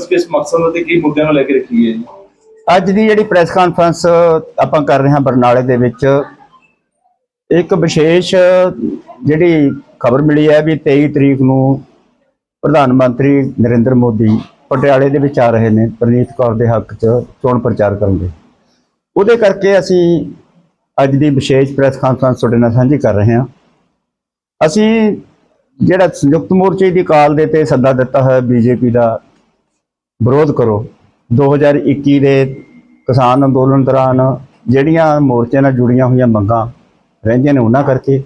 Conference ਕਿਸ ਮਕਸਦ ਅਤੇ ਕੀ ਮੁੱਦਿਆਂ ਨੂੰ ਲੈ ਕੇ ਰੱਖੀ ਹੈ ਜੀ? ਅੱਜ ਦੀ ਜਿਹੜੀ ਪ੍ਰੈਸ ਕਾਨਫਰੰਸ ਆਪਾਂ ਕਰ ਰਹੇ ਹਾਂ ਬਰਨਾਲੇ ਦੇ ਵਿੱਚ, ਇੱਕ ਵਿਸ਼ੇਸ਼ ਜਿਹੜੀ ਖਬਰ ਮਿਲੀ ਹੈ ਵੀ 23 ਤਰੀਕ ਨੂੰ ਪ੍ਰਧਾਨ ਮੰਤਰੀ ਨਰਿੰਦਰ ਮੋਦੀ ਪਟਿਆਲੇ ਦੇ ਵਿੱਚ ਆ ਰਹੇ ਨੇ, ਪ੍ਰਨੀਤ ਕੌਰ ਦੇ ਹੱਕ 'ਚ ਚੋਣ ਪ੍ਰਚਾਰ ਕਰਨਗੇ। ਉਹਦੇ ਕਰਕੇ ਅਸੀਂ ਅੱਜ ਦੀ ਵਿਸ਼ੇਸ਼ ਪ੍ਰੈਸ ਕਾਨਫਰੰਸ ਤੁਹਾਡੇ ਨਾਲ ਸਾਂਝੀ ਕਰ ਰਹੇ ਹਾਂ। ਅਸੀਂ ਜਿਹੜਾ ਸੰਯੁਕਤ ਮੋਰਚੇ ਦੀ ਕਾਲ ਦੇ ਤੇ ਸੱਦਾ ਦਿੱਤਾ ਹੋਇਆ ਬੀਜੇਪੀ ਦਾ ਵਿਰੋਧ ਕਰੋ। 2021 ਦੇ ਕਿਸਾਨ ਅੰਦੋਲਨ ਦੌਰਾਨ ਜਿਹੜੀਆਂ ਮੋਰਚੇ ਨਾਲ ਜੁੜੀਆਂ ਹੋਈਆਂ ਮੰਗਾਂ ਰਹਿੰਦੀਆਂ ਨੇ ਉਹਨਾਂ ਕਰਕੇ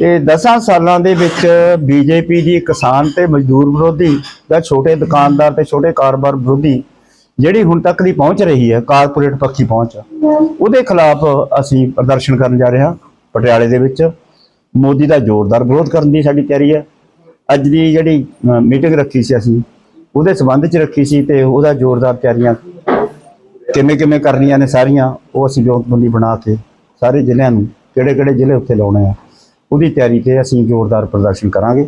ਤੇ 10 ਸਾਲਾਂ ਦੇ ਵਿੱਚ ਬੀਜੇਪੀ ਦੀ ਕਿਸਾਨ ਤੇ ਮਜ਼ਦੂਰ ਵਿਰੋਧੀ ਜਾਂ ਛੋਟੇ ਦੁਕਾਨਦਾਰ ਤੇ ਛੋਟੇ ਕਾਰੋਬਾਰ ਵਿਰੋਧੀ ਜਿਹੜੀ ਹੁਣ ਤੱਕ ਦੀ ਪਹੁੰਚ ਰਹੀ ਹੈ, ਕਾਰਪੋਰੇਟ ਪੱਖੀ ਪਹੁੰਚ, ਉਹਦੇ ਖਿਲਾਫ ਅਸੀਂ ਪ੍ਰਦਰਸ਼ਨ ਕਰਨ ਜਾ ਰਹੇ ਹਾਂ ਪਟਿਆਲੇ ਦੇ ਵਿੱਚ। ਮੋਦੀ ਦਾ ਜ਼ੋਰਦਾਰ ਵਿਰੋਧ ਕਰਨ ਦੀ ਸਾਡੀ ਤਿਆਰੀ ਹੈ। ਅੱਜ ਦੀ ਜਿਹੜੀ ਮੀਟਿੰਗ ਰੱਖੀ ਸੀ ਅਸੀਂ ਉਹਦੇ ਸਬੰਧ ਚ ਰੱਖੀ ਸੀ ਤੇ ਉਹਦਾ ਜ਼ੋਰਦਾਰ ਤਿਆਰੀਆਂ ਕਿਵੇਂ ਕਿਵੇਂ ਕਰਨੀਆਂ ਨੇ ਸਾਰੀਆਂ ਉਹ ਅਸੀਂ ਜੋਤਬੰਦੀ ਬਣਾ ਕੇ ਸਾਰੇ ਜ਼ਿਲ੍ਹਿਆਂ ਨੂੰ ਕਿਹੜੇ ਕਿਹੜੇ ਜ਼ਿਲ੍ਹੇ ਉੱਥੇ ਲਾਉਣੇ ਆ ਉਹਦੀ ਤਿਆਰੀ ਤੇ ਅਸੀਂ ਜ਼ੋਰਦਾਰ ਪ੍ਰਦਰਸ਼ਨ ਕਰਾਂਗੇ।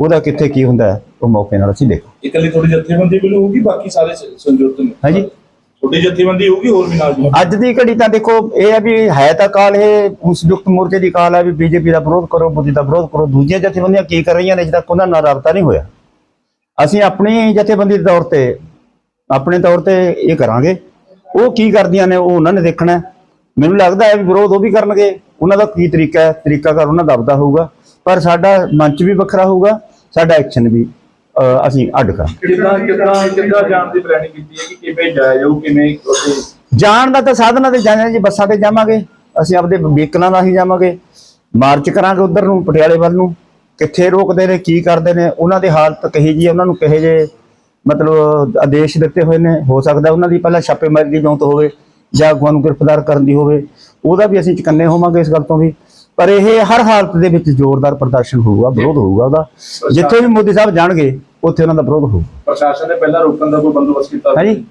ਉਹਦਾ ਕਿੱਥੇ ਕੀ ਹੁੰਦਾ ਉਹ ਮੌਕੇ ਨਾਲ ਅਸੀਂ ਦੇਖੋ ਇਕੱਲੀ ਥੋੜੀ ਜਥੇਬੰਦੀ ਵੱਲੋਂ ਹੋਊਗੀ ਬਾਕੀ ਸਾਰੇ ਸੰਯੁਕਤ ਨੇ? ਹਾਂਜੀ। ਥੋੜੀ ਜਥੇਬੰਦੀ ਹੋਊਗੀ ਹੋਰ ਵੀ ਨਾਲ ਅੱਜ ਦੀ ਘੜੀ ਤਾਂ ਦੇਖੋ ਇਹ ਹੈ ਵੀ ਹੈ ਤਾਂ ਕਾਲ ਇਹ ਸੰਯੁਕਤ ਮੋਰਚੇ ਦੀ ਕਾਲ ਹੈ ਵੀ ਬੀਜੇਪੀ ਦਾ ਵਿਰੋਧ ਕਰੋ ਮੋਦੀ ਦਾ ਵਿਰੋਧ ਕਰੋ ਦੂਜੀਆਂ ਜਥੇਬੰਦੀਆਂ ਕੀ ਕਰ ਰਹੀਆਂ ਨੇ ਅਜੇ ਤੱਕ ਉਹਨਾਂ ਨਾਲ ਰਾਬਤਾ ਨਹੀਂ ਹੋਇਆ। ਅਸੀਂ ਆਪਣੀ ਜਥੇਬੰਦੀ ਦੇ ਤੌਰ ਤੇ ਆਪਣੇ ਤੌਰ ਤੇ ਇਹ ਕਰਾਂਗੇ। ਉਹ ਕੀ ਕਰਦੀਆਂ ਨੇ ਉਹ ਉਹਨਾਂ ਨੇ ਦੇਖਣਾ। ਮੈਨੂੰ ਲੱਗਦਾ ਹੈ ਵੀ ਵਿਰੋਧ ਉਹ ਵੀ ਕਰਨਗੇ। ਉਹਨਾਂ ਦਾ ਕੀ ਤਰੀਕਾ ਹੈ? ਤਰੀਕਾ ਕਰ ਉਹਨਾਂ ਦਾ ਆਪਦਾ ਹੋਊਗਾ। ਪਰ ਸਾਡਾ ਮੰਚ ਵੀ ਵੱਖਰਾ ਹੋਊਗਾ ਸਾਡਾ ਐਕਸ਼ਨ ਵੀ ਅਸੀਂ ਅੱਡ ਕਰਾਂਗੇ। ਕਿੱਦਾਂ ਕਿੱਦਾਂ ਕਿੱਦਾਂ ਜਾਣ ਦੀ ਪਲੈਨਿੰਗ ਕੀਤੀ ਹੈ ਕਿ ਕਿਵੇਂ ਜਾਇਆ ਜਾਊ ਕਿਵੇਂ ਜਾਣ ਦਾ ਤਾਂ ਸਾਧਨਾਂ ਤੇ ਜਾਣਾ ਜੀ ਬੱਸਾਂ ਤੇ ਜਾਵਾਂਗੇ। ਅਸੀਂ ਆਪਦੇ ਵਹੀਕਲਾਂ ਹੀ ਜਾਵਾਂਗੇ। ਮਾਰਚ ਕਰਾਂਗੇ ਉਧਰ ਨੂੰ ਪਟਿਆਲੇ ਵੱਲ ਨੂੰ। ਕਿੱਥੇ ਰੋਕਦੇ ਨੇ ਕੀ ਕਰਦੇ ਨੇ ਉਹਨਾਂ ਦੀ ਹਾਲਤ ਕਹੀ ਜੀ ਉਹਨਾਂ ਨੂੰ ਕਹੇ ਜੇ ਮਤਲਬ ਆਦੇਸ਼ ਦਿੱਤੇ ਹੋਏ ਨੇ ਹੋ ਸਕਦਾ ਉਹਨਾਂ ਦੀ ਪਹਿਲਾਂ ਛਾਪੇਮਾਰੀ ਦੀ ਜੌਂਤ ਹੋਵੇ ਜਾਂ ਅਗਵਾਂ ਨੂੰ ਗ੍ਰਿਫਤਾਰ ਕਰਨ ਦੀ ਹੋਵੇ ਉਹਦਾ ਵੀ ਅਸੀਂ ਚਕੰਨੇ ਹੋਵਾਂਗੇ ਇਸ ਗੱਲ ਤੋਂ ਵੀ। ਪਰ ਇਹ ਹਰ ਹਾਲਤ ਦੇ ਵਿੱਚ ਜ਼ੋਰਦਾਰ ਪ੍ਰਦਰਸ਼ਨ ਹੋਊਗਾ ਵਿਰੋਧ ਹੋਊਗਾ ਉਹਦਾ। ਜਿੱਥੇ ਵੀ ਮੋਦੀ ਸਾਹਿਬ ਜਾਣਗੇ ਉੱਥੇ ਉਹਨਾਂ ਦਾ ਵਿਰੋਧ ਹੋਊ। ਪ੍ਰਸ਼ਾਸਨ ਨੇ ਪਹਿਲਾਂ ਰੋਕਣ ਦਾ ਕੋਈ ਬੰਦੋਬਸਤ ਕੀਤਾ ਹਾਂਜੀ।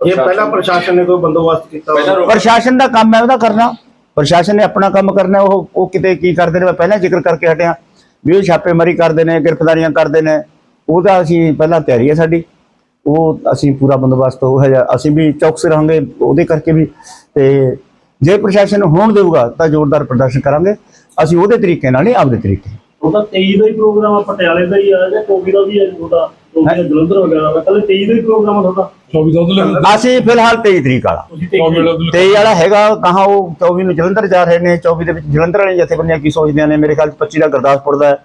ਇਹ ਪਹਿਲਾਂ ਪ੍ਰਸ਼ਾਸਨ ਨੇ ਕੋਈ ਬੰਦੋਬਸਤ ਕੀਤਾ ਪਹਿਲਾਂ ਰੋਕ- ਪ੍ਰਸ਼ਾਸਨ ਦਾ ਕੰਮ ਹੈ ਉਹਦਾ ਕਰਨਾ। ਪ੍ਰਸ਼ਾਸਨ ਨੇ ਆਪਣਾ ਕੰਮ ਕਰਨਾ ਉਹ ਉਹ ਕਿਤੇ ਕੀ ਕਰਦੇ ਨੇ ਮੈਂ ਪਹਿਲਾਂ ਜ਼ਿਕਰ ਕਰਕੇ ਹਟਿਆ। ਵੀ ਉਹ ਛਾਪੇਮਾਰੀ ਕਰਦੇ ਨੇ, ਗ੍ਰਿਫਤਾਰੀਆਂ ਕਰਦੇ ਨੇ ਉਹਦਾ ਅਸੀਂ ਪਹਿਲਾਂ ਤਿਆਰੀ ਹੈ ਸਾਡੀ। ਉਹ ਅਸੀਂ ਪੂਰਾ ਬੰਦੋਬਸਤ ਉਹ ਹੈ ਅਸੀਂ ਵੀ ਚੌਕਸ ਰਹਾਂਗੇ ਉਹਦੇ ਕਰਕੇ ਵੀ। ਤੇ ਜੇ ਪ੍ਰਸ਼ਾਸਨ ਹੋਣ ਦੇਊਗਾ ਤਾਂ ਜ਼ੋਰਦਾਰ ਪ੍ਰਦਰਸ਼ਨ ਕਰਾਂਗੇ। ਅਸੀਂ ਉਹਦੇ ਤਰੀਕੇ ਨਾਲ ਨਹੀਂ, ਆਪਦੇ ਤਰੀਕੇ। ਉਹਦਾ 23 ਦਾ ਹੀ ਪ੍ਰੋਗਰਾਮ ਆ, ਪਟਿਆਲੇ ਦਾ ਹੀ ਆ, ਜਾਂ 24 ਦਾ ਵੀ ਹੈ ਤੁਹਾਡਾ 24 ਦਾ ਜਲੰਧਰ ਵਗੈਰਾ ਦਾ ਕੱਲ 23 ਦਾ ਹੀ ਪ੍ਰੋਗਰਾਮ ਆ ਤੁਹਾਡਾ। 24 ਦਾ ਉਹਦੇ ਲਈ ਅਸੀਂ ਫਿਲਹਾਲ 23 ਤਰੀਕ ਵਾਲਾ। ਤੁਸੀਂ 24 23 ਵਾਲਾ ਉਹਦੇ ਲਈ 23 ਵਾਲਾ ਹੈਗਾ ਕਹਾਂ ਉਹ 24 ਨੂੰ ਜਲੰਧਰ ਜਾ ਰਹੇ ਨੇ 24 ਦੇ ਵਿੱਚ ਜਲੰਧਰ ਵਾਲੇ ਜਥੇਬੰਦੀਆਂ ਕੀ ਸੋਚਦੀਆਂ ਨੇ? ਮੇਰੇ ਖਿਆਲ 'ਚ 25 ਦਾ ਗੁਰਦਾਸਪੁਰ ਦਾ ਹੈ,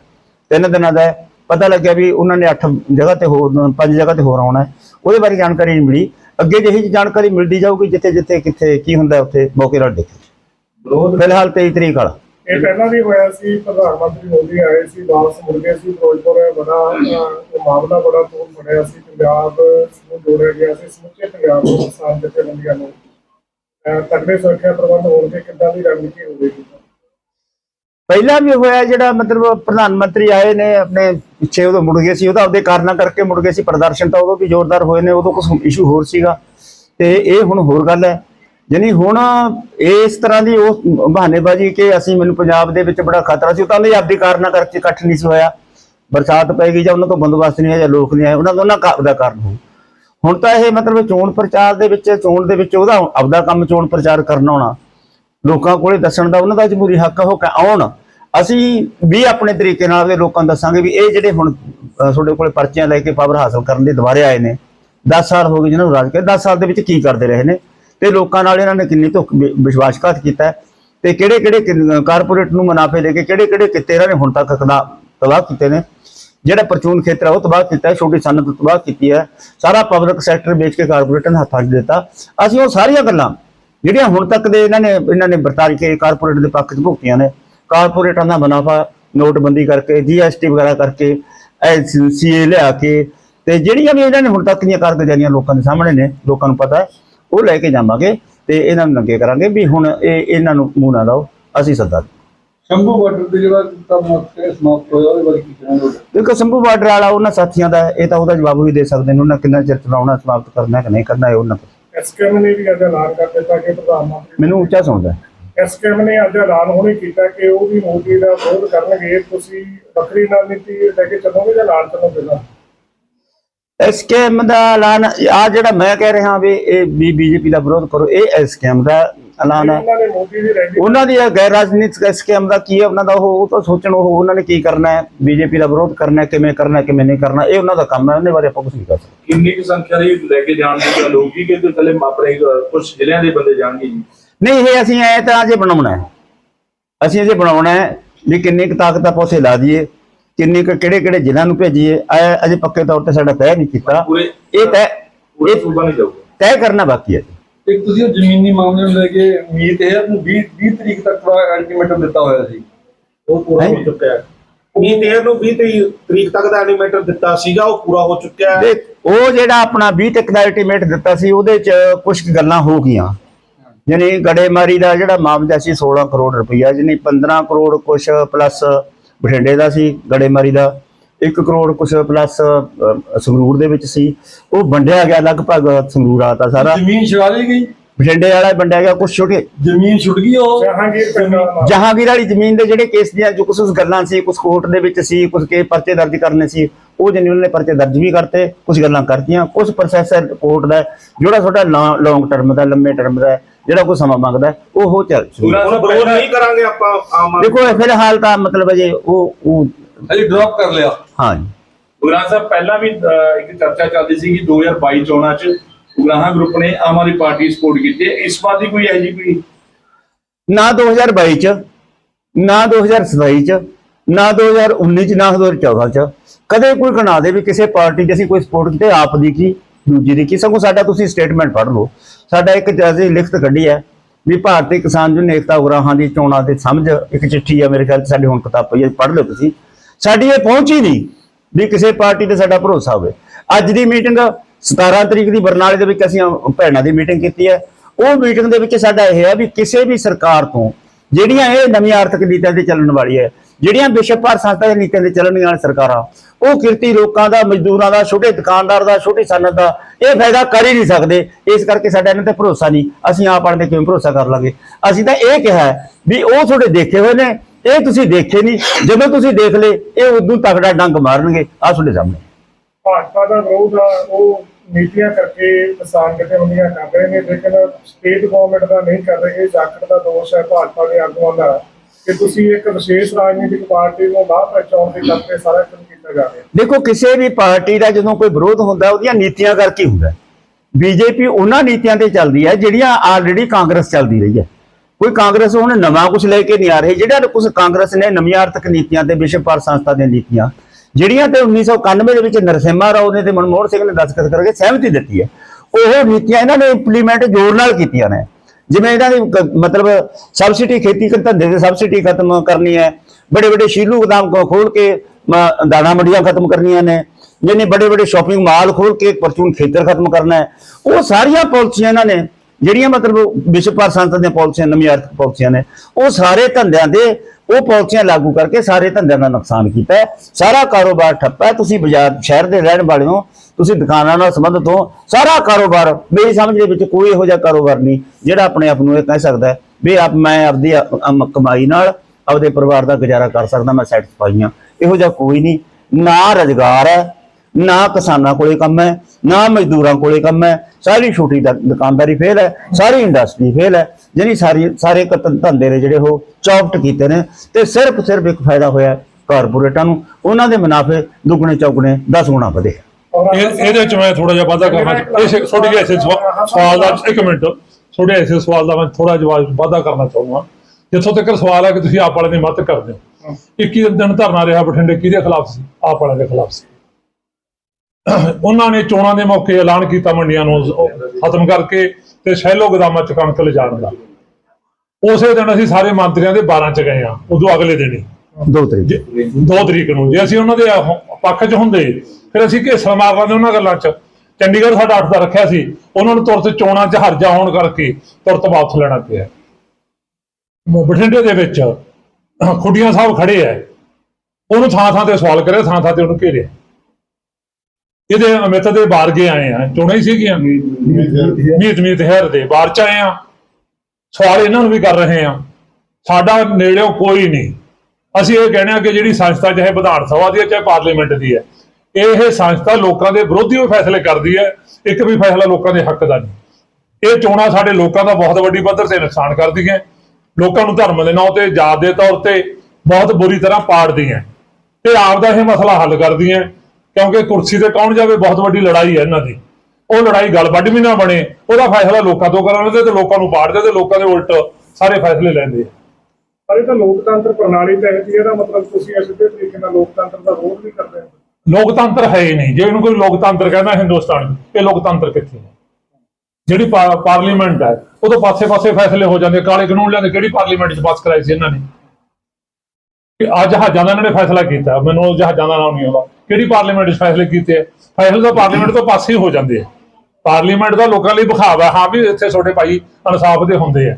ਤਿੰਨ ਦਿਨਾਂ ਦਾ ਹੈ। ਪਤਾ ਲੱਗਿਆ ਵੀ ਉਹਨਾਂ ਨੇ 8 ਜਗ੍ਹਾ ਤੇ ਹੋਰ ਪੰਜ ਜਗ੍ਹਾ ਤੇ ਹੋਰ ਆਉਣਾ ਹੈ। ਉਹਦੇ ਬਾਰੇ ਜਾਣਕਾਰੀ ਨਹੀਂ ਮਿਲੀ। ਅੱਗੇ ਜਿਹੀ ਜਾਣਕਾਰੀ ਮਿਲਦੀ ਜਾਊਗੀ ਜਿੱਥੇ ਜਿੱਥੇ ਕਿੱਥੇ ਕੀ ਹੁੰਦਾ ਉੱਥੇ ਮੌਕੇ ਨਾਲ ਦੇਖੋ ਵਿਰੋਧ ਫਿਲਹਾਲ 23 ਤਰੀਕ ਵਾਲਾ। ਇਹ ਪਹਿਲਾਂ ਵੀ ਹੋਇਆ ਸੀ ਪ੍ਰਧਾਨ ਮੰਤਰੀ ਮੋਦੀ ਆਏ ਸੀ ਵਾਪਸ ਮੁੜ ਗਏ ਸੀ ਫਿਰੋਜ਼ਪੁਰ ਬੜਾ ਅਹ, ਮਾਮਲਾ ਬੜਾ ਤੋੜ ਫੜਿਆ ਸੀ ਪੰਜਾਬ ਨੂੰ ਜੋੜਿਆ ਗਿਆ ਸੀ ਸਮੁੱਚੇ ਪੰਜਾਬ ਦੇ ਕਿਸਾਨ ਜਥੇਬੰਦੀਆਂ ਨੂੰ। ਤਕੜੇ ਸੁਰੱਖਿਆ ਪ੍ਰਬੰਧ ਹੋਣਗੇ ਕਿੱਦਾਂ ਦੀ ਰਣਨੀਤੀ ਹੋਵੇਗੀ? ਪਹਿਲਾਂ ਵੀ ਹੋਇਆ ਜਿਹੜਾ ਮਤਲਬ ਪ੍ਰਧਾਨ ਮੰਤਰੀ ਆਏ ਨੇ ਆਪਣੇ ਪਿੱਛੇ ਉਦੋਂ ਮੁੜ ਗਏ ਸੀ ਉਹਦਾ ਆਪਦੇ ਕਾਰਨਾਂ ਕਰਕੇ ਮੁੜ ਗਏ ਸੀ ਪ੍ਰਦਰਸ਼ਨ ਤਾਂ ਉਦੋਂ ਵੀ ਜ਼ੋਰਦਾਰ ਹੋਏ ਨੇ ਉਦੋਂ ਕੁਝ ਇਸ਼ੂ ਹੋਰ ਸੀਗਾ। ਤੇ ਇਹ ਹੁਣ ਹੋਰ ਗੱਲ ਹੈ। ਯਾਨੀ ਹੁਣ ਇਸ ਤਰ੍ਹਾਂ ਦੀ ਉਹ ਬਹਾਨੇਬਾਜ਼ੀ ਕਿ ਅਸੀਂ ਮੈਨੂੰ ਪੰਜਾਬ ਦੇ ਵਿੱਚ ਬੜਾ ਖਤਰਾ ਸੀ, ਉਹ ਤਾਂ ਉਹਦੇ ਆਪਦੀ ਕਾਰਨਾਂ ਕਰਕੇ ਇਕੱਠ ਨਹੀਂ ਸੀ ਹੋਇਆ। ਬਰਸਾਤ ਪੈ ਗਈ ਜਾਂ ਉਹਨਾਂ ਤੋਂ ਬੰਦੋਬਸਤ ਨਹੀਂ ਆਇਆ ਜਾਂ ਲੋਕ ਨਹੀਂ ਆਏ, ਉਹਨਾਂ ਦਾ ਉਹਨਾਂ ਦਾ ਕਾਰਨ ਹੋ ਹੁਣ ਤਾਂ ਇਹ ਮਤਲਬ ਚੋਣ ਪ੍ਰਚਾਰ ਦੇ ਵਿੱਚ, ਚੋਣ ਦੇ ਵਿੱਚ ਉਹਦਾ ਆਪਦਾ ਕੰਮ ਚੋਣ ਪ੍ਰਚਾਰ ਕਰਨਾ ਹੋਣਾ। ਲੋਕਾਂ ਕੋਲੇ ਦੱਸਣ ਦਾ ਉਹਨਾਂ ਦਾ ਜਮਹੂਰੀ ਹੱਕ ਹੋ ਕੇ ਆਉਣ। ਅਸੀਂ ਵੀ ਆਪਣੇ ਤਰੀਕੇ ਨਾਲ ਦੇ ਲੋਕਾਂ ਨੂੰ ਦੱਸਾਂਗੇ ਵੀ ਇਹ ਜਿਹੜੇ ਹੁਣ ਤੁਹਾਡੇ ਕੋਲੇ ਪਰਚੀਆਂ ਲੈ ਕੇ ਪਾਵਰ ਹਾਸਲ ਕਰਨ ਦੇ ਦੁਬਾਰੇ ਆਏ ਨੇ 10 ਸਾਲ ਹੋ ਗਏ ਜਿਹਨਾਂ ਨੂੰ ਰਾਜ ਕੇ 10 ਸਾਲ ਦੇ ਵਿੱਚ ਕੀ ਕਰਦੇ ਰਹੇ ਨੇ? ਤੇ ਲੋਕਾਂ ਨਾਲ ਇਹਨਾਂ ਨੇ ਕਿੰਨੀ ਧੋਖ ਵਿ- ਵਿਸ਼ਵਾਸਘਾਤ ਕੀਤਾ ਹੈ ਤੇ ਕਿਹੜੇ ਕਿਹੜੇ ਕਾਰਪੋਰੇਟ ਨੂੰ ਮੁਨਾਫੇ ਦੇ ਕੇ ਕਿਹੜੇ ਕਿਹੜੇ ਕਿੱਤੇ ਇਹਨਾਂ ਨੇ ਹੁਣ ਤੱਕ ਤਬਾਹ ਕੀਤੇ ਨੇ? ਜਿਹੜਾ ਪਰਚੂਨ ਖੇਤਰ ਹੈ ਉਹ ਤਬਾਹ ਕੀਤਾ ਛੋਟੀ ਸਨਅਤ ਤਬਾਹ ਕੀਤੀ ਹੈ ਸਾਰਾ ਪਬਲਿਕ ਸੈਕਟਰ ਵੇਚ ਕੇ ਕਾਰਪੋਰੇਟਾਂ ਦੇ ਹੱਥਾਂ 'ਚ ਦਿੱਤਾ। ਅਸੀਂ ਉਹ ਸਾਰੀਆਂ ਗੱਲਾਂ ਜਿਹੜੀਆਂ ਹੁਣ ਤੱਕ ਦੇ ਇਹਨਾਂ ਨੇ ਇਹਨਾਂ ਨੇ ਵਰਤਾਰ ਕੇ ਕਾਰਪੋਰੇਟ ਦੇ ਪੱਖ 'ਚ ਭੁਗਤੀਆਂ ਨੇ ਕਾਰਪੋਰੇਟਾਂ ਦਾ ਮੁਨਾਫਾ ਨੋਟਬੰਦੀ ਕਰਕੇ ਜੀਐਸਟੀ ਵਗੈਰਾ ਕਰਕੇ ਸੀਏ ਲਿਆ ਕੇ ਤੇ ਜਿਹੜੀਆਂ ਵੀ ਇਹਨਾਂ ਨੇ ਹੁਣ ਤੱਕ ਦੀਆਂ ਕਾਰਗੁਜ਼ਾਰੀਆਂ ਲੋਕਾਂ ਦੇ ਸਾਹਮਣੇ ਨੇ ਲੋਕਾਂ ਨੂੰ ਪਤਾ ਹੈ, ਉਹ ਲੈ ਕੇ ਜਾਵਾਂਗੇ ਤੇ ਇਹਨਾਂ ਨੂੰ ਨੰਗੇ ਕਰਾਂਗੇ ਵੀ ਹੁਣ ਇਹ ਇਹਨਾਂ ਨੂੰ ਮੂੰਹ ਨਾ ਲਾਓ। ਅਸੀਂ ਸੱਦਾ ਸ਼ੰਭੂ ਬਾਰਡਰ ਤੇ ਜਿਹੜਾ ਤਾਂ ਮੌਕੇ ਸਮਾਪਤ ਹੋਇਆ ਉਹਦੇ ਬਾਰੇ ਕੀ ਕਹਿਣਾ ਦੇਖੋ ਸੰਭੂ ਬਾਰਡਰ ਵਾਲਾ ਉਹਨਾਂ ਸਾਥੀਆਂ ਦਾ ਇਹ ਤਾਂ ਉਹਦਾ ਜਵਾਬ ਵੀ ਦੇ ਸਕਦੇ ਨੇ ਉਹਨਾਂ ਕਿੰਨਾ ਚਿਰ ਚਲਾਉਣਾ ਸਮਾਪਤ ਕਰਨਾ ਹੈ ਕਿ ਨਹੀਂ ਕਰਨਾ ਇਹ ਉਹਨਾਂ ਕੋਲ। ਐਸਕੇਐਮ ਨੇ ਵੀ ਅੱਜ ਐਲਾਨ ਕਰ ਦਿੱਤਾ ਕਿ ਪ੍ਰਧਾਨ ਮੰਤਰੀ ਮੈਨੂੰ ਉੱਚਾ ਸੁਣਦਾ ਹੈ। ਐਸਕੇਐਮ ਨੇ ਅੱਜ ਐਲਾਨ ਹੁਣੇ ਕੀਤਾ ਕਿ ਉਹ ਵੀ ਮੋਦੀ ਦਾ ਵਿਰੋਧ ਕਰਨਗੇ। ਤੁਸੀਂ ਵੱਖਰੀ ਰਣਨੀਤੀ ਲੈ ਕੇ ਚੱਲੋਗੇ ਜਾਂ ਨਾਲ ਚੱਲੋਗੇ? ਨਾ ਸਕੈਮ ਦਾ ਐਲਾਨ ਆ ਜਿਹੜਾ ਮੈਂ ਕਹਿ ਰਿਹਾ ਵੀ ਇਹ ਵੀ ਬੀਜੇਪੀ ਦਾ ਵਿਰੋਧ ਕਰੋ ਇਹ ਸਕੈਮ ਦਾ ਐਲਾਨ ਹੈ। ਉਹਨਾਂ ਦੀ ਇਹ ਗੈਰ ਰਾਜਨੀਤਿਕ ਸਕੈਮ ਦਾ ਕੀ ਹੈ ਉਹਨਾਂ ਦਾ ਉਹ ਤਾਂ ਸੋਚਣ ਉਹ ਉਹਨਾਂ ਨੇ ਕੀ ਕਰਨਾ ਹੈ? ਬੀਜੇਪੀ ਦਾ ਵਿਰੋਧ ਕਰਨਾ ਹੈ ਕਿਵੇਂ ਕਰਨਾ ਹੈ ਕਿਵੇਂ ਨਹੀਂ ਕਰਨਾ ਇਹ ਉਹਨਾਂ ਦਾ ਕੰਮ ਹੈ ਉਹਦੇ ਬਾਰੇ ਆਪਾਂ ਕੁਝ ਨਹੀਂ ਕਰ ਸਕਦੇ। ਕਿੰਨੀ ਕੁ ਸੰਖਿਆ ਦੇ ਲੈ ਕੇ ਜਾਣ ਦੀ ਗੱਲ ਹੋਊਗੀ ਕਿ ਤੇ ਥੱਲੇ ਆਪਣੇ ਕੁਝ ਜ਼ਿਲ੍ਹਿਆਂ ਦੇ ਬੰਦੇ ਜਾਣਗੇ ਜੀ? ਨਹੀਂ ਇਹ ਅਸੀਂ ਐ ਤਾਂ ਅਜੇ ਬਣਾਉਣਾ ਹੈ। ਅਸੀਂ ਅਜੇ ਬਣਾਉਣਾ ਹੈ ਵੀ ਕਿੰਨੀ ਕੁ ਤਾਕਤ ਆਪਾਂ ਉੱਥੇ ਲਾ ਦਈਏ। ਕਿੰਨੀ ਕੁ ਕਿਹੜੇ ਕਿਹੜੇ ਜ਼ਿਲ੍ਹਿਆਂ ਨੂੰ ਭੇਜੀਏ? ਇਹ ਅਜੇ ਪੱਕੇ ਤੌਰ ਤੇ ਸਾਡਾ ਤੈਅ ਨਹੀਂ ਕੀਤਾ। ਪੂਰੇ ਇਹ ਤੈਅ ਪੂਰੇ ਇਹ ਸੂਬਾ ਨਹੀਂ ਜਾਊਗਾ। ਤੈਅ ਕਰਨਾ ਬਾਕੀ ਹੈ। ਇੱਕ ਤੁਸੀਂ ਉਹ ਜ਼ਮੀਨੀ ਮਾਮਲੇ ਨੂੰ ਲੈ ਕੇ ਮੀਤ ਹੈ ਨੂੰ 20 20 ਤਰੀਕ ਤੱਕ ਦਾ ਅਲਟੀਮੇਟਮ ਦਿੱਤਾ ਹੋਇਆ ਸੀ। ਉਹ ਪੂਰਾ ਹੈਂ? ਹੋ ਚੁੱਕਿਆ ਹੈ। 20 ਤੇਰ ਨੂੰ 20 ਤਰੀ- ਤਰੀਕ ਤੱਕ ਦਾ ਐਨੀਮੇਟਰ ਦਿੱਤਾ ਸੀਗਾ ਉਹ ਪੂਰਾ ਹੋ ਚੁੱਕਿਆ ਹੈ। ਉਹ ਜਿਹੜਾ ਆਪਣਾ 20 ਤੱਕ ਦਾ ਅਲਟੀਮੇਟ ਦਿੱਤਾ ਸੀ ਉਹਦੇ ਚ ਕੁਝ ਗੱਲਾਂ ਹੋ ਗਈਆਂ। ਯਾਨੀ ਗੜੇਮਾਰੀ ਦਾ ਜਿਹੜਾ ਮਾਮਲਾ ਸੀ 16 ਕਰੋੜ ਰੁਪਈਆ ਜਿਹਨੇ 15 ਕਰੋੜ ਕੁਛ ਪਲੱਸ ਬਠਿੰਡੇ ਦਾ ਸੀ, ਗੜੇਮਾਰੀ ਦਾ। 1 ਕਰੋੜ ਕੁਛ ਪਲੱਸ ਸੰਗਰੂਰ ਦੇ ਵਿੱਚ ਸੀ। ਉਹ ਵੰਡਿਆ ਗਿਆ ਲਗਭਗ ਸੰਗਰੂਰ ਆ ਤਾਂ ਸਾਰਾ। ਜ਼ਮੀਨ ਛੁਡਾ ਲਈ ਗਈ। ਬਠਿੰਡੇ ਵਾਲਾ ਵੰਡਿਆ ਗਿਆ ਕੁਛ ਛੋਟੇ ਜ਼ਮੀਨ ਛੁੱਟ ਗਈ ਉਹ? ਜਹਾਂਗੀਰ ਪਿੰਡਾਂ ਜਹਾਂਗੀਰ ਵਾਲੀ ਜ਼ਮੀਨ ਦੇ ਜਿਹੜੇ ਕੇਸ ਦੀਆਂ ਜੋ ਕੁਝ ਗੱਲਾਂ ਸੀ ਕੁਝ ਕੋਰਟ ਦੇ ਵਿੱਚ ਸੀ ਕੁਝ ਕੇ ਪਰਚੇ ਦਰਜ ਕਰਨੇ ਸੀ ਉਹ ਜਿਹਨੇ ਉਹਨਾਂ ਨੇ ਪਰਚੇ ਦਰਜ ਵੀ ਕਰਤੇ ਕੁਝ ਗੱਲਾਂ ਕਰਤੀਆਂ ਕੁਝ ਪ੍ਰੋਸੈਸਰ ਕੋਰਟ ਦਾ ਜਿਹੜਾ ਤੁਹਾਡਾ ਲੌਂਗ ਟਰਮ ਦਾ ਲੰਮੇ ਟਰਮ ਦਾ ਹੈ, ਜਿਹੜਾ ਕੋਈ ਸਮਾਂ ਮੰਗਦਾ ਉਹ ਹੋ। ਚੱਲ ਵਿਰੋਧ ਨਹੀਂ ਕਰਾਂਗੇ ਆਪਾਂ ਆਮ ਆਦਮੀ ਦੇਖੋ ਇਹ ਫਿਲਹਾਲ ਤਾਂ ਮਤਲਬ ਅਜੇ ਉਹ ਉਹ ਅਜੇ ਡ੍ਰੌਪ ਕਰ ਲਿਆ। ਹਾਂ ਜੀ ਗੁਰਾਂ ਸਾਹਿਬ ਪਹਿਲਾਂ ਵੀ ਇੱਕ ਚਰਚਾ ਚੱਲਦੀ ਸੀ ਕਿ 2022 ਚੋਣਾਂ 'ਚ ਗੁਰਾਹਾਂ ਗਰੁੱਪ ਨੇ ਆਮ ਆਦਮੀ ਪਾਰਟੀ ਸਪੋਰਟ ਕੀਤੀ ਹੈ। ਇਸ ਵਾਰ ਦੀ ਕੋਈ ਹੈ ਜੀ ਕੋਈ? ਨਾ 2022 ਚ, ਨਾ 2027 ਚ, ਨਾ 2019 ਚ, ਨਾ 2014 ਚ। ਕਦੇ ਕੋਈ ਗਣਾ ਦੇ ਵੀ ਕਿਸੇ ਪਾਰਟੀ ਦੀ ਅਸੀਂ ਕੋਈ ਸਪੋਰਟ ਕੀਤੇ, ਆਪ ਦੀ ਕੀ, ਦੂਜੀ ਦੀ ਕੀ। ਸਗੋਂ ਸਾਡਾ ਤੁਸੀਂ ਸਟੇਟਮੈਂਟ ਪੜ੍ਹ ਲਓ। ਸਾਡਾ ਇੱਕ ਅਸੀਂ ਲਿਖਤ ਕੱਢੀ ਹੈ ਵੀ ਭਾਰਤੀ ਕਿਸਾਨ ਜਨ ਏਕਤਾ ਉਗਰਾਹਾਂ ਦੀ ਚੋਣਾਂ ਤੇ ਸਮਝ, ਇੱਕ ਚਿੱਠੀ ਆ ਮੇਰੇ ਖਿਆਲ ਚ, ਸਾਡੀ ਹੁਣ ਕਿਤਾਬ ਪਈ ਹੈ, ਪੜ੍ਹ ਲਓ ਤੁਸੀਂ। ਸਾਡੀ ਇਹ ਪਹੁੰਚ ਹੀ ਨਹੀਂ ਵੀ ਕਿਸੇ ਪਾਰਟੀ ਤੇ ਸਾਡਾ ਭਰੋਸਾ ਹੋਵੇ। ਅੱਜ ਦੀ ਮੀਟਿੰਗ 17 ਤਰੀਕ ਦੀ ਬਰਨਾਲੇ ਦੇ ਵਿੱਚ ਅਸੀਂ ਭੈਣਾਂ ਦੀ ਮੀਟਿੰਗ ਕੀਤੀ ਹੈ। ਉਹ ਮੀਟਿੰਗ ਦੇ ਵਿੱਚ ਸਾਡਾ ਇਹ ਹੈ ਵੀ ਕਿਸੇ ਵੀ ਸਰਕਾਰ ਤੋਂ ਜਿਹੜੀਆਂ ਇਹ ਨਵੀਆਂ ਆਰਥਿਕ ਨੀਤੀਆਂ ਤੇ ਚੱਲਣ ਵਾਲੀ ਹੈ, ਜਿਹੜੀਆਂ ਵਿਸ਼ਵ ਭਰ ਸੰਸਥਾ ਦੀਆਂ ਨੀਤੀਆਂ ਤੇ ਚੱਲਣ ਵਾਲੀਆਂ ਸਰਕਾਰਾਂ, ਉਹ ਕਿਰਤੀ ਲੋਕਾਂ ਦਾ, ਮਜ਼ਦੂਰਾਂ ਦਾ, ਛੋਟੇ ਦੁਕਾਨਦਾਰ ਦਾ, ਛੋਟੀ ਸਨਅਤ ਦਾ ਇਹ ਫਾਇਦਾ ਕਰ ਹੀ ਨਹੀਂ ਸਕਦੇ। ਇਸ ਕਰਕੇ ਸਾਡਾ ਇਹਨਾਂ ਤੇ ਭਰੋਸਾ ਨਹੀਂ। ਅਸੀਂ ਆਪ ਆਣ ਦੇ ਕਿਵੇਂ ਭਰੋਸਾ ਕਰ ਲਾਂਗੇ? ਅਸੀਂ ਤਾਂ ਇਹ ਕਿਹਾ ਹੈ ਵੀ ਉਹ ਤੁਹਾਡੇ ਦੇਖੇ ਹੋਏ ਨੇ, ਇਹ ਤੁਸੀਂ ਦੇਖੇ ਨਹੀਂ। ਜਦੋਂ ਤੁਸੀਂ ਦੇਖ ਲਏ, ਇਹ ਉਦੋਂ ਤਕੜਾ ਡੰਗ ਮਾਰਨਗੇ। ਆ ਤੁਹਾਡੇ ਸਾਹਮਣੇ। ਭਾਜਪਾ ਦਾ ਵਿਰੋਧ ਆ, ਉਹ ਨੀਤੀਆਂ ਕਰਕੇ ਕਿਸਾਨ ਜਥੇਬੰਦੀਆਂ ਕਰ ਰਹੇ ਨੇ, ਲੇਕਿਨ ਸਟੇਟ ਗਵਰਨਮੈਂਟ ਦਾ ਨਹੀਂ ਕਰ ਰਹੇ, ਇਹ ਜਾਖੜ ਦਾ ਦੋਸ਼ ਹੈ ਭਾਜਪਾ ਦੇ ਆਗੂਆਂ ਦਾ। ਕਿ ਤੁਸੀਂ ਇੱਕ ਵਿਸ਼ੇਸ਼ ਰਾਜਨੀਤਿਕ ਪਾਰਟੀ ਨੂੰ ਲਾਭ ਪਹੁੰਚਾਉਣ ਦੇ ਕਰਕੇ ਸਾਰਾ ਕੰਮ ਕੀਤਾ ਜਾ ਰਿਹਾ। ਦੇਖੋ, ਕਿਸੇ ਵੀ ਪਾਰਟੀ ਦਾ ਜਦੋਂ ਕੋਈ ਵਿਰੋਧ ਹੁੰਦਾ, ਉਹਦੀਆਂ ਨੀਤੀਆਂ ਕਰਕੇ ਹੁੰਦਾ ਬੀਜੇਪੀ ਉਹਨਾਂ ਨੀਤੀਆਂ ਤੇ ਚੱਲਦੀ ਹੈ, ਜਿਹੜੀਆਂ ਆਲਰੇਡੀ ਕਾਂਗਰਸ ਚੱਲਦੀ ਰਹੀ ਹੈ। ਕੋਈ ਕਾਂਗਰਸ ਹੁਣ ਨਵਾਂ ਕੁਝ ਲੈ ਕੇ ਨਹੀਂ ਆ ਰਹੀ, ਜਿਹੜਾ ਕੁਝ ਕਾਂਗਰਸ ਨੇ ਨਵੀਆਂ ਆਰਥਿਕ ਨੀਤੀਆਂ ਤੇ ਵਿਸ਼ਵ ਭਰ ਸੰਸਥਾ ਦੀਆਂ ਨੀਤੀਆਂ ਜਿਹੜੀਆਂ ਤੇ 1991 ਦੇ ਵਿੱਚ ਨਰਸਿਮਹਾ ਰਾਓ ਨੇ ਤੇ ਮਨਮੋਹਨ ਸਿੰਘ ਨੇ ਦਸਤਖਤ ਕਰਕੇ ਸਹਿਮਤੀ ਦਿੱਤੀ ਹੈ। ਉਹ ਨੀਤੀਆਂ ਇਹਨਾਂ ਨੇ ਇੰਪਲੀਮੈਂਟ ਜ਼ੋਰ ਨਾਲ ਕੀਤੀਆਂ ਨੇ। ਜਿਵੇਂ ਇਹਨਾਂ ਦੀ ਮਤਲਬ ਸਬਸਿਡੀ ਖੇਤੀ ਧੰਦੇ ਦੇ ਸਬਸਿਡੀ ਖਤਮ ਕਰਨੀ ਹੈ। ਬੜੇ ਬੜੇ ਸ਼ੀਲੂ ਗੋਦਾਮ ਕੋ ਖੋਲ ਕੇ ਦਾਣਾ ਮੰਡੀਆਂ ਖਤਮ ਕਰਨੀਆਂ ਨੇ। ਜਿਹਨੇ ਬੜੇ ਬੜੇ ਸ਼ਾਪਿੰਗ ਮਾਲ ਖੋਲ ਕੇ ਪਰਚੂਨ ਖੇਤਰ ਖਤਮ ਕਰਨਾ ਹੈ। ਉਹ ਸਾਰੀਆਂ ਪਾਲਿਸੀਆਂ ਇਹਨਾਂ ਨੇ, ਜਿਹੜੀਆਂ ਮਤਲਬ ਵਿਸ਼ਵ ਭਰ ਸੰਸਥਾ ਦੀਆਂ ਪਾਲਿਸੀਆਂ ਨਵੀਆਂ ਆਰਥਿਕ ਪਾਲਿਸੀਆਂ ਨੇ, ਉਹ ਸਾਰੇ ਧੰਦਿਆਂ ਦੇ ਉਹ ਪਾਲਿਸੀਆਂ ਲਾਗੂ ਕਰਕੇ ਸਾਰੇ ਧੰਦਿਆਂ ਦਾ ਨੁਕਸਾਨ ਕੀਤਾ ਹੈ। ਸਾਰਾ ਕਾਰੋਬਾਰ ਠੱਪ ਹੈ। ਤੁਸੀਂ ਬਾਜ਼ਾਰ, ਸ਼ਹਿਰ ਦੇ ਰਹਿਣ ਵਾਲੇ ਹੋ, ਤੁਸੀਂ ਦੁਕਾਨਾਂ ਨਾਲ ਸੰਬੰਧਿਤ ਹੋ, ਸਾਰਾ ਕਾਰੋਬਾਰ ਮੇਰੀ ਸਮਝ ਦੇ ਵਿੱਚ ਕੋਈ ਇਹੋ ਜਿਹਾ ਕਾਰੋਬਾਰ ਨਹੀਂ ਜਿਹੜਾ ਆਪਣੇ ਆਪ ਨੂੰ ਇਹ ਕਹਿ ਸਕਦਾ ਵੀ ਆਪ ਮੈਂ ਆਪਦੀ ਕਮਾਈ ਨਾਲ ਆਪਦੇ ਪਰਿਵਾਰ ਦਾ ਗੁਜ਼ਾਰਾ ਕਰ ਸਕਦਾ, ਮੈਂ ਸੈਟੀਸਫਾਈ ਹਾਂ। ਇਹੋ ਜਿਹਾ ਕੋਈ ਨਹੀਂ। ਨਾ ਰੁਜ਼ਗਾਰ ਹੈ, ਨਾ ਕਿਸਾਨਾਂ ਕੋਲੇ ਕੰਮ ਹੈ, ਨਾ ਮਜ਼ਦੂਰਾਂ ਕੋਲੇ ਕੰਮ ਹੈ। ਸਾਰੀ ਛੋਟੀ ਦੁਕਾਨਦਾਰੀ ਫੇਲ ਹੈ, ਸਾਰੀ ਇੰਡਸਟਰੀ ਫੇਲ ਹੈ। ਜਿਹੜੀ ਸਾਰੀ ਸਾਰੇ ਕ- ਧੰਦੇ ਨੇ ਜਿਹੜੇ ਉਹ ਚੌਪਟ ਕੀਤੇ ਨੇ ਤੇ ਸਿਰਫ ਸਿਰਫ ਇੱਕ ਫਾਇਦਾ ਹੋਇਆ ਕਾਰਪੋਰੇਟਾਂ ਨੂੰ ਉਹਨਾਂ ਦੇ ਮੁਨਾਫੇ ਦੁੱਗਣੇ ਚੌਗਣੇ 10 ਗੁਣਾ ਵਧੇ ਇਹ ਇਹਦੇ ਵਿੱਚ ਮੈਂ ਥੋੜਾ ਜਿਹਾ ਵਾਧਾ ਕਰਨਾ ਇਸ ਛੋਟੇ ਜਿਹੇ ਸਵਾਲ ਦਾ ਇੱਕ ਮਿੰਟ। ਛੋਟੇ ਐਸੇ ਸਵਾਲ ਦਾ ਮੈਂ ਥੋੜਾ ਜਵਾਬ ਵਾਧਾ ਕਰਨਾ ਚਾਹੂੰਗਾ। ਜਿੱਥੋਂ ਤੱਕ ਸਵਾਲ ਹੈ ਕਿ ਤੁਸੀਂ ਆਪ ਵਾਲੇ ਦੀ ਮਦਦ ਕਰਦੇ ਹੋ। 21 ਦਿਨ ਧਰਨਾ ਰਿਹਾ ਬਠਿੰਡੇ ਕਿਹਦੇ ਖਿਲਾਫ ਸੀ? ਆਪ ਵਾਲਿਆਂ ਦੇ ਖਿਲਾਫ ਸੀ। ਉਹਨਾਂ ਨੇ ਚੋਣਾਂ ਦੇ ਮੌਕੇ ਐਲਾਨ ਕੀਤਾ ਮੰਡੀਆਂ ਨੂੰ ਖਤਮ ਕਰਕੇ ਤੇ ਸ਼ੈਲੋ ਗੋਦਾਮਾਂ ਚ ਕਣਕ ਲਿਜਾਣ ਦਾ। ਉਸੇ ਦਿਨ ਅਸੀਂ ਸਾਰੇ ਮੰਤਰੀਆਂ ਦੇ 12 ਚ ਗਏ ਆ ਉਦੋਂ ਅਗਲੇ ਦਿਨ ਹੀ। ਦੋ ਤਰੀਕੇ। ਦੋ ਤਰੀਕ ਨੂੰ ਜੇ ਅਸੀਂ ਉਹਨਾਂ ਦੇ ਪੱਖ 'ਚ ਹੁੰਦੇ ਫਿਰ ਅਸੀਂ ਘੇਸਲ ਮਾਰ ਲੈਂਦੇ ਉਹਨਾਂ ਗੱਲਾਂ 'ਚ। ਚੰਡੀਗੜ੍ਹ ਸਾਡਾ ਅੱਠ ਦਾ ਰੱਖਿਆ ਸੀ ਉਹਨਾਂ ਨੂੰ ਤੁਰਤ ਚੋਣਾਂ 'ਚ ਹਰਜਾ ਹੋਣ ਕਰਕੇ ਤੁਰਤ ਵਾਪਸ ਲੈਣਾ ਪਿਆ। ਬਠਿੰਡੇ ਦੇ ਵਿੱਚ ਖੁੱਡੀਆਂ ਸਾਹਿਬ ਖੜੇ ਐ ਉਹਨੂੰ ਥਾਂ ਥਾਂ ਤੇ ਸਵਾਲ ਕਰਿਆ ਥਾਂ ਥਾਂ ਤੇ ਉਹਨੂੰ ਘੇਰਿਆ। ਇਹਦੇ ਅਮਿਤ ਦੇ ਬਾਹਰ ਗਏ ਆਏ ਆ, ਚੋਣਾਂ ਹੀ ਸੀਗੀਆਂ। ਮੀਤ ਮੀਤ ਹੈਰ ਦੇ ਬਾਹਰ ਚ ਆਏ ਆ। ਸਵਾਲ ਇਹਨਾਂ ਨੂੰ ਵੀ ਕਰ ਰਹੇ ਆ। ਸਾਡਾ ਨੇੜਿਓਂ ਕੋਈ ਨਹੀਂ। ਅਸੀਂ ਇਹ ਕਹਿੰਦੇ ਆ ਕਿ ਜਿਹੜੀ ਸੰਸਥਾ, ਚਾਹੇ ਵਿਧਾਨ ਸਭਾ ਦੀ ਹੈ, ਚਾਹੇ ਪਾਰਲੀਮੈਂਟ ਦੀ ਹੈ, ਇਹ ਸੰਸਥਾ ਲੋਕਾਂ ਦੇ ਵਿਰੋਧੀ ਵੀ ਫੈਸਲੇ ਕਰਦੀ ਹੈ, ਇੱਕ ਵੀ ਫੈਸਲਾ ਲੋਕਾਂ ਦੇ ਹੱਕ ਦਾ ਨਹੀਂ। ਇਹ ਚੋਣਾਂ ਸਾਡੇ ਲੋਕਾਂ ਦਾ ਬਹੁਤ ਵੱਡੀ ਪੱਧਰ ਤੇ ਨੁਕਸਾਨ ਕਰਦੀਆਂ ਲੋਕਾਂ ਨੂੰ ਧਰਮ ਦੇ ਨਾਂ ਤੇ, ਜਾਤ ਦੇ ਤੌਰ ਤੇ ਬਹੁਤ ਬੁਰੀ ਤਰ੍ਹਾਂ ਪਾੜਦੀਆਂ ਤੇ ਆਪ ਦਾ ਇਹ ਮਸਲਾ ਹੱਲ ਕਰਦੀਆਂ ਕਿਉਂਕਿ ਕੁਰਸੀ ਤੇ ਕੌਣ ਜਾਵੇ? ਬਹੁਤ ਵੱਡੀ ਲੜਾਈ ਹੈ ਇਹਨਾਂ ਦੀ। ਉਹ ਲੜਾਈ ਗੱਲ ਵੱਡ ਵੀ ਨਾ ਬਣੇ। ਉਹਦਾ ਫੈਸਲਾ ਲੋਕਾਂ ਤੋਂ ਕਰਾਉਂਦੇ ਤੇ ਲੋਕਾਂ ਨੂੰ ਪਾੜਦੇ ਤੇ ਲੋਕਾਂ ਦੇ ਉਲਟ ਸਾਰੇ ਫੈਸਲੇ ਲੈਂਦੇ ਆ। ਪਰ ਇਹ ਤਾਂ ਲੋਕਤੰਤਰ ਪ੍ਰਣਾਲੀ ਤਹਿਤ ਹੀ ਇਹਦਾ ਮਤਲਬ ਤੁਸੀਂ ਇਸ ਸਿੱਧੇ ਤਰੀਕੇ ਨਾਲ ਲੋਕਤੰਤਰ ਦਾ ਵਿਰੋਧ ਵੀ ਕਰਦੇ ਹੋ। ਲੋਕਤੰਤਰ ਹੈ ਹੀ ਨਹੀਂ। ਜੇ ਇਹਨੂੰ ਕੋਈ ਲੋਕਤੰਤਰ ਕਹਿੰਦਾ ਹਿੰਦੁਸਤਾਨ ਇਹ ਲੋਕਤੰਤਰ ਕਿੱਥੇ ਹੈ? ਜਿਹੜੀ ਪਾਰਲੀਮੈਂਟ ਹੈ ਉਹ ਤੋਂ ਪਾਸੇ-ਪਾਸੇ ਫੈਸਲੇ ਹੋ ਜਾਂਦੇ। ਕਾਲੇ ਕਾਨੂੰਨ ਲਿਆਂਦੇ। ਕਿਹੜੀ ਪਾਰਲੀਮੈਂਟ 'ਚ ਪਾਸ ਕਰਾਈ ਸੀ ਇਹਨਾਂ ਨੇ? ਕਿ ਅੱਜ ਜਹਾਜ਼ਾਂ ਦਾ ਇਹਨਾਂ ਨੇ ਫੈਸਲਾ ਕੀਤਾ। ਮੈਨੂੰ ਜਹਾਜ਼ਾਂ ਦਾ ਨਾਮ ਨਹੀਂ ਆਉਂਦਾ। ਕਿਹੜੀ ਪਾਰਲੀਮੈਂਟ 'ਚ ਫੈਸਲੇ ਕੀਤੇ ਆ? ਫੈਸਲੇ ਤਾਂ ਪਾਰਲੀਮੈਂਟ ਤੋਂ ਪਾਸੇ ਹੀ ਹੋ ਜਾਂਦੇ ਆ। ਪਾਰਲੀਮੈਂਟ ਦਾ ਲੋਕਾਂ ਲਈ ਵਿਖਾਵਾ ਹਾਂ। ਵੀ ਇੱਥੇ ਛੋਟੇ ਭਾਈ ਇਨਸਾਫ ਦੇ ਹੁੰਦੇ ਆ।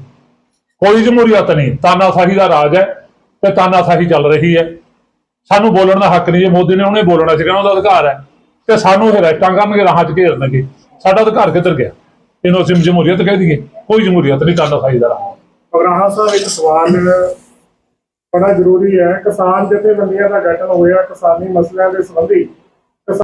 ਕੋਈ ਜਮਹੂਰੀਅਤ ਨਹੀਂ। ਤਾਨਾਸ਼ਾਹੀ ਦਾ ਰਾਜ ਹੈ ਤੇ ਤਾਨਾਸ਼ਾਹੀ ਚੱਲ ਰਹੀ ਹੈ। ਸਾਨੂੰ ਬੋਲਣ ਦਾ ਹੱਕ ਨਹੀਂ ਜੇ ਮੋਦੀ ਨੇ ਉਹਨੇ ਬੋਲਣਾ ਸੀ ਉਹਦਾ ਅਧਿਕਾਰ ਹੈ। ਤੇ ਸਾਨੂੰ ਇਹ ਰੈਟਾਂ ਕਰਨਗੇ ਰਾਹਾਂ 'ਚ ਘੇਰਨਗੇ ਸਾਡਾ ਅਧਿਕਾਰ ਕਿੱਧਰ ਗਿਆ? ਇਹਨੂੰ ਅਸੀਂ ਜਮਹੂਰੀਅਤ ਕਹਿ ਦਈਏ। ਕੋਈ ਜਮਹੂਰੀਅਤ ਨਹੀਂ, ਤਾਨਾਸ਼ਾਹੀ ਦਾ ਰਾਹ। ਅਗਰਾਹਾਂ ਸਾਹਿਬ, ਇੱਕ ਸਵਾਲ ਬੜਾ ਜ਼ਰੂਰੀ ਹੈ ਕਿਸਾਨ ਜਥੇਬੰਦੀਆਂ ਦਾ ਗਠਨ ਹੋਇਆ ਕਿਸਾਨੀ ਮਸਲਿਆਂ ਦੇ ਸੰਬੰਧੀ।